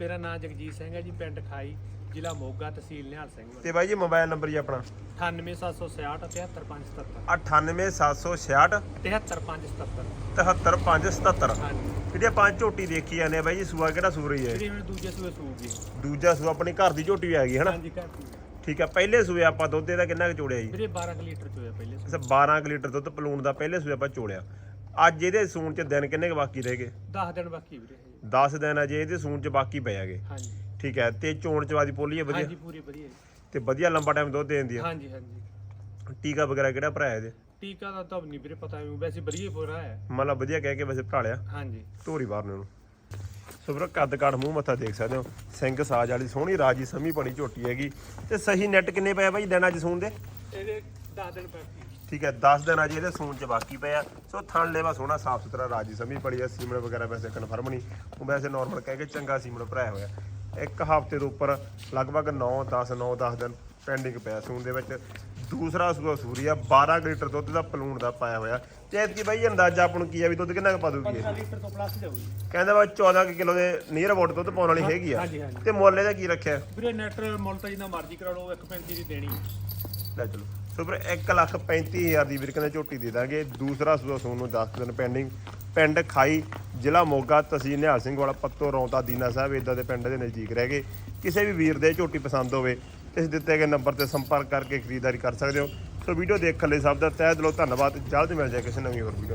ਮੇਰਾ ਨਾਮ ਜਗਜੀਤ ਸਿੰਘ ਹੈ ਜੀ ਪਿੰਡ ਖਾਈ ਜ਼ਿਲ੍ਹਾ ਮੋਗਾ ਤਹਿਸੀਲ ਨਿਹਾਲ ਸਿੰਘ ਤੇ ਬਾਈ ਜੀ ਮੋਬਾਈਲ ਨੰਬਰ ਜੀ ਆਪਣਾ? 98766 73577 98766 73577 73577 ਹਾਂਜੀ। ਪੰਜ ਝੋਟੀ ਦੇਖੀ ਜਾਂਦੇ ਆ ਬਾਈ ਜੀ ਸੂਆ ਕਿਹੜਾ ਸੂ ਰਹੀ ਹੈ? ਵੀਰੇ ਹੁਣ ਦੂਜੇ ਸੂਏ ਜੀ ਦੂਜਾ ਸੂ ਆਪਣੀ ਘਰ ਦੀ ਝੋਟੀ ਵੀ ਹੈਗੀ ਹਨਾ? ਹਾਂਜੀ ਘਰ ਦੀ। ਠੀਕ ਹੈ ਪਹਿਲੇ ਸੂਏ ਆਪਾਂ ਦੁੱਧ ਇਹਦਾ ਕਿੰਨਾ ਕੁ ਚੋੜਿਆ ਜੀ? ਵੀਰੇ 12 ਕੁ ਲੀਟਰ ਚੋਇਆ ਪਹਿਲੇ ਸੂਏ। ਅਸਾਂ 12 ਕੁ ਲੀਟਰ ਦੁੱਧ ਪਲੂਣ ਦਾ ਪਹਿਲੇ ਸੂਏ ਆਪਾਂ ਚੋੜਿਆ। ਅੱਜ ਇਹਦੇ ਸੂਣ ਚ ਦਿਨ ਕਿੰਨੇ ਕੁ ਬਾਕੀ ਰਹਿ ਗਏ? 10 ਦਿਨ ਬਾਕੀ ਵੀਰੇ। 10 ਦਿਨ ਅਜੇ ਇਹਦੇ ਸੂਣ ਚ ਬਾਕੀ ਪਏ ਹੈਗੇ। ਹਾਂਜੀ। ਠੀਕ ਹੈ ਤੇ ਚੋਣ ਚਵਾਦੀ ਪੋਲੀ ਹੈ ਵਧੀਆ? ਹਾਂਜੀ ਪੂਰੀ ਵਧੀਆ ਜੀ। ਤੇ ਵਧੀਆ ਲੰਬਾ ਟਾਈਮ ਦੁੱਧ ਦੇਣ ਦੀ ਹੈ ਹਾਂਜੀ ਹਾਂਜੀ। ਟੀਕਾ ਵਗੈਰਾ ਕਿਹੜਾ ਭਰਾਇਆ ਇਹਦੇ? ਟੀਕਾ ਦਾ ਤਾਂ ਨਹੀਂ ਵੀਰੇ ਪਤਾ ਮੈਨੂੰ ਵੈਸੇ ਵਧੀਆ ਪੂਰਾ ਹੈ। ਮਤਲਬ ਵਧੀਆ ਕਹਿ ਕੇ ਵੈਸੇ ਭਰਾ ਲਿਆ। ਹਾਂਜੀ। ਧੋਰੀ ਬਾਹਰ ਨੂੰ। ਸੋ ਵੀਰੋ ਕੱਦ ਕਾਠ ਮੂੰਹ ਮੱਥਾ ਦੇਖ ਸਕਦੇ ਹੋ। ਸਿੰਘ ਸਾਜ ਵਾਲੀ ਸੋਹਣੀ ਰਾਜੀ ਸਮੀ ਬੜੀ ਝੋਟੀ ਹੈਗੀ। ਤੇ ਸਹੀ ਨੈਟ ਕਿੰਨੇ ਪਏ ਆ ਬਾਈ ਦਿਨਾਂ ਚ ਸੂਣ ਦੇ? ਇਹਦੇ 10 ਦਿਨ ਬਾਕੀ। ਠੀਕ ਹੈ 10 ਦਿਨ ਅਜੇ ਇਹਦੇ ਸੂਣ ਚ ਬਾਕੀ ਪਏ ਆ। ਸੋ ਥਣ ਲੈਵਾ ਸੋਹਣਾ ਸਾਫ਼ ਸੁਥਰਾ ਰਾਜੀ ਸਮੀ ਪੜੀ ਆ ਸੀਮਣ ਵਗੈਰਾ ਵੈਸੇ ਕਨਫਰਮ ਨਹੀਂ। ਉਹ ਵੈਸੇ ਨਾਰਮਲ ਕਹਿ ਕੇ ਚੰਗਾ ਸੀਮਣ ਭਰਾਇਆ ਹੋਇਆ। ਇੱਕ ਹਫ਼ਤੇ ਤੋਂ ਉੱਪਰ ਲਗਭਗ 9 10 9 10 ਦਿਨ ਪੈਂਡਿੰਗ ਪਿਆ ਸੂਣ ਦੇ ਵਿੱਚ। ਦੂਸਰਾ ਸੂਆ ਸੂਰੀ ਆ 12 ਕੁ ਲੀਟਰ ਦੁੱਧ ਦਾ ਪਲੂਣ ਦਾ ਪਾਇਆ ਹੋਇਆ। ਤੇ ਐਤਕੀ ਬਾਈ ਅੰਦਾਜ਼ਾ ਆਪਾਂ ਨੂੰ ਕੀ ਆ ਵੀ ਦੁੱਧ ਕਿੰਨਾ ਕੁ ਪਾ ਦੂਗੀ ਇਹ? 15 ਲੀਟਰ ਤੋਂ ਪਲੱਸ ਜਾਊਗੀ ਕਹਿੰਦਾ ਵਾ 14 ਕਿਲੋ ਦੇ ਨੀਅਰ ਅਬਾਊਟ ਦੁੱਧ ਪਾਉਣ ਵਾਲੀ ਹੈਗੀ ਆ। ਤੇ ਮੁੱਲ ਇਹਦਾ ਕੀ ਰੱਖਿਆ? ਵੀਰੇ ਨੈਟ ਮੁੱਲ ਤਾਂ ਜਿੰਨਾ ਮਰਜ਼ੀ ਕਰਾ ਲਓ 1.35 ਦੀ ਦੇਣੀ ਲੈ ਚਲੋ। ਸੋ ਫਿਰ 1 ਲੱਖ 35000 ਦੀ ਵੀਰ ਕਹਿੰਦੇ ਝੋਟੀ ਦੇ ਦਾਂਗੇ। ਦੂਸਰਾ ਸੂਆ ਸੋਨ ਨੂੰ 10 ਦਿਨ ਪੈਂਡਿੰਗ ਪਿੰਡ ਖਾਈ, ਜ਼ਿਲ੍ਹਾ ਮੋਗਾ, ਤਹਿਸੀਲ ਨਿਹਾਲ ਸਿੰਘ ਵਾਲਾ, ਪੱਤੋ ਰੌਂਤਾ ਦੀਨਾ ਸਾਹਿਬ ਇਦਾਂ ਦੇ ਪਿੰਡ ਦੇ ਨਜ਼ਦੀਕ ਰਹਿ ਗਏ। ਕਿਸੇ ਵੀ ਵੀਰ ਦੇ ਝੋਟੀ ਪਸੰਦ ਹੋਵੇ, ਇਸ ਦਿੱਤੇ ਗਏ ਨੰਬਰ ਤੇ ਸੰਪਰਕ ਕਰਕੇ ਖਰੀਦਦਾਰੀ ਕਰ ਸਕਦੇ ਹੋ। ਸੋ ਵੀਡੀਓ ਦੇਖਣ ਲਈ ਸਭ ਦਾ ਤਹਿ ਦਿਲੋਂ ਧੰਨਵਾਦ। ਜਲਦ ਮਿਲ ਜਾਏ ਕਿਸੇ ਨਵੀਂ ਹੋਰ ਵੀਡੀਓ